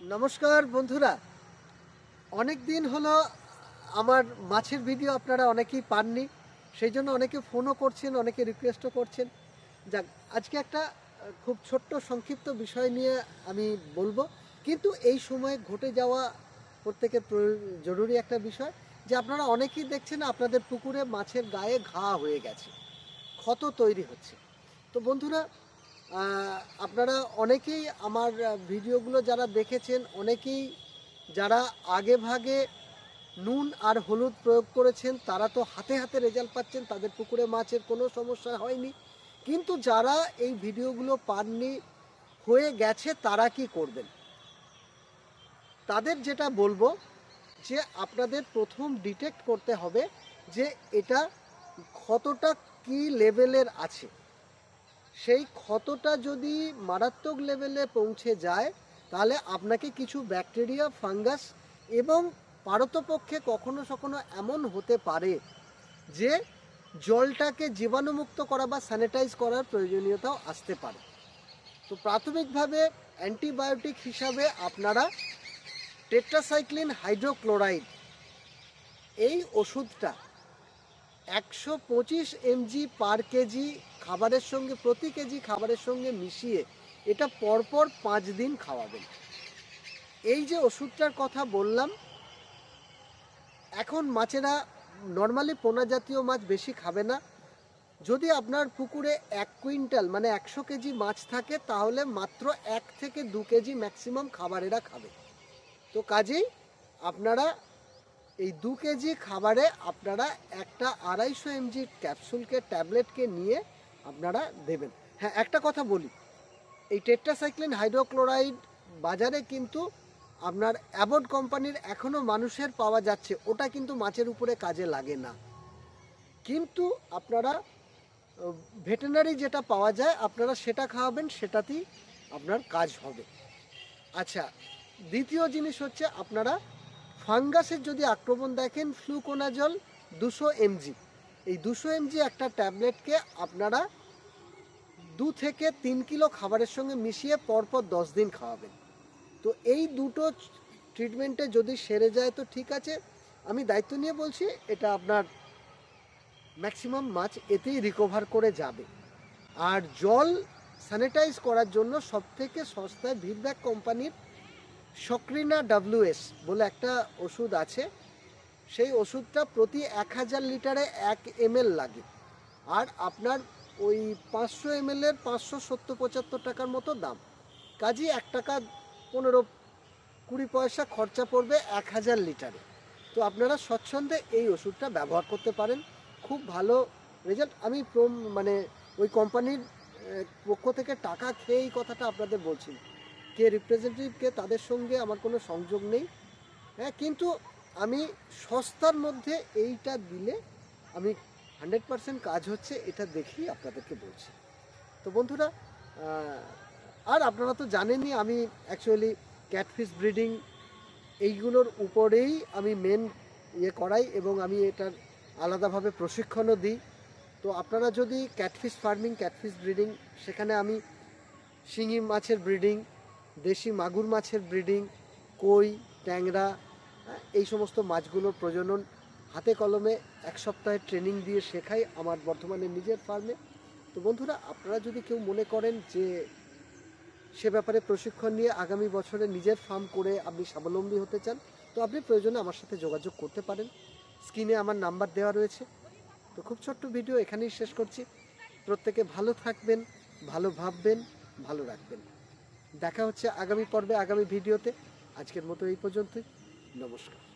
নমস্কার বন্ধুরা। অনেক দিন হলো আমার মাছের ভিডিও আপনারা অনেকেই পাননি, সেই জন্য অনেকে ফোনও করছেন, অনেকে রিকোয়েস্টও করছেন। যাক, আজকে একটা খুব ছোট্ট সংক্ষিপ্ত বিষয় নিয়ে আমি বলব। কিন্তু এই সময়ে ঘটে যাওয়া প্রত্যেকের জরুরি একটা বিষয় যে আপনারা অনেকেই দেখছেন আপনাদের পুকুরে মাছের গায়ে ঘা হয়ে গেছে, ক্ষত তৈরি হচ্ছে। তো বন্ধুরা আপনারা অনেকেই আমার ভিডিওগুলো যারা দেখেছেন, অনেকেই যারা আগে ভাগে নুন আর হলুদ প্রয়োগ করেছেন, তারা তো হাতে হাতে রেজাল্ট পাচ্ছেন, তাদের পুকুরে মাছের কোনো সমস্যা হয়নি। কিন্তু যারা এই ভিডিওগুলো পাননি, হয়ে গেছে তারা কি করবেন? তাদের যেটা বলব, যে আপনাদের প্রথম ডিটেক্ট করতে হবে যে এটা কতটা কি লেভেলের আছে। সেই ক্ষতটা যদি মারাত্মক লেভেলে পৌঁছে যায়, তাহলে আপনাকে কিছু ব্যাকটেরিয়া, ফাঙ্গাস এবং পারতপক্ষে কখনো কখনো এমন হতে পারে যে জলটাকে জীবাণুমুক্ত করা বা স্যানিটাইজ করার প্রয়োজনীয়তাও আসতে পারে। তো প্রাথমিকভাবে অ্যান্টিবায়োটিক হিসাবে আপনারা টেট্রাসাইক্লিন হাইড্রোক্লোরাইড এই ওষুধটা একশো পঁচিশ এমজি পার কেজি খাবারের সঙ্গে, প্রতি কেজি খাবারের সঙ্গে মিশিয়ে এটা পরপর পাঁচ দিন খাওয়াবেন। এই যে ওষুধটার কথা বললাম, এখন মাছেরা নর্মালি পোনা জাতীয় মাছ বেশি খাবে না। যদি আপনার পুকুরে এক কুইন্টাল মানে একশো কেজি মাছ থাকে, তাহলে মাত্র এক থেকে দু কেজি ম্যাক্সিমাম খাবারেরা খাবে। তো কাজেই আপনারা এই দু কেজি খাবারে আপনারা একটা আড়াইশো এমজি ক্যাপসুলকে, ট্যাবলেটকে নিয়ে আপনারা দেবেন। হ্যাঁ একটা কথা বলি। এই টেট্রাসাইক্লিন হাইড্রোক্লোরাইড বাজারে কিন্তু আপনার অ্যাবোর্ড কোম্পানির এখনও মানুষের পাওয়া যাচ্ছে, ওটা কিন্তু মাছের উপরে কাজে লাগে না। কিন্তু আপনারা ভেটেনারি যেটা পাওয়া যায়, আপনারা সেটা খাওয়াবেন, সেটাতেই আপনার কাজ হবে। আচ্ছা দ্বিতীয় জিনিস হচ্ছে আপনারা ফাঙ্গাসের যদি আক্রমণ দেখেন ফ্লুকোনাজল দুশো এমজি এই দুশো এমজি একটা ট্যাবলেটকে আপনারা দু থেকে তিন কিলো খাবারের সঙ্গে মিশিয়ে পরপর দশ দিন খাওয়াবেন। তো এই দুটো ট্রিটমেন্টে যদি সেরে যায় তো ঠিক আছে। আমি দায়িত্ব নিয়ে বলছি, এটা আপনার ম্যাক্সিমাম মাছ এতেই রিকভার করে যাবে। আর জল স্যানিটাইজ করার জন্য সবথেকে সস্তায় ভিডব্যাক কোম্পানির সক্রিনা ডাব্লিউএস বলে একটা ওষুধ আছে। সেই ওষুধটা প্রতি এক হাজার লিটারে এক এমএল লাগে। আর আপনার ওই পাঁচশো এমএলের পাঁচশো সত্তর পঁচাত্তর টাকার মতো দাম। কাজে এক টাকা পনেরো কুড়ি পয়সা খরচা পড়বে এক হাজার লিটারে। তো আপনারা স্বচ্ছন্দে এই ওষুধটা ব্যবহার করতে পারেন। খুব ভালো রেজাল্ট। আমি মানে ওই কোম্পানির পক্ষ থেকে টাকা খেয়ে এই কথাটা আপনাদের বলছি। কে রিপ্রেজেন্টেটিভকে তাদের সঙ্গে আমার কোনো সংযোগ নেই। হ্যাঁ কিন্তু আমি সস্তার মধ্যে এইটা দিলে আমি হান্ড্রেড পার্সেন্ট কাজ হচ্ছে, এটা দেখেই আপনাদেরকে বলছি। তো বন্ধুরা আর আপনারা তো জানেনই আমি অ্যাকচুয়ালি ক্যাটফিশ ব্রিডিং এইগুলোর উপরেই আমি মেন ইয়ে করাই এবং আমি এটার আলাদাভাবে প্রশিক্ষণও দিই। তো আপনারা যদি ক্যাটফিশ ফার্মিং ক্যাটফিশ ব্রিডিং সেখানে আমি শিঙি মাছের ব্রিডিং দেশি মাগুর মাছের ব্রিডিং কই ট্যাংরা হ্যাঁ, এই সমস্ত মাছগুলোর প্রজনন হাতে কলমে এক সপ্তাহের ট্রেনিং দিয়ে শেখাই আমার বর্তমানে নিজের ফার্মে। তো বন্ধুরা আপনারা যদি কেউ মনে করেন যে সে ব্যাপারে প্রশিক্ষণ নিয়ে আগামী বছরে নিজের ফার্ম করে আপনি স্বাবলম্বী হতে চান তো আপনি প্রয়োজনে আমার সাথে যোগাযোগ করতে পারেন। স্ক্রিনে আমার নাম্বার দেওয়া রয়েছে। তো খুব ছোট্ট ভিডিও এখানেই শেষ করছি। প্রত্যেকে ভালো থাকবেন ভালো ভাববেন ভালো রাখবেন। দেখা হচ্ছে আগামী পর্বে আগামী ভিডিওতে। আজকের মতো এই পর্যন্তই। নমস্কার।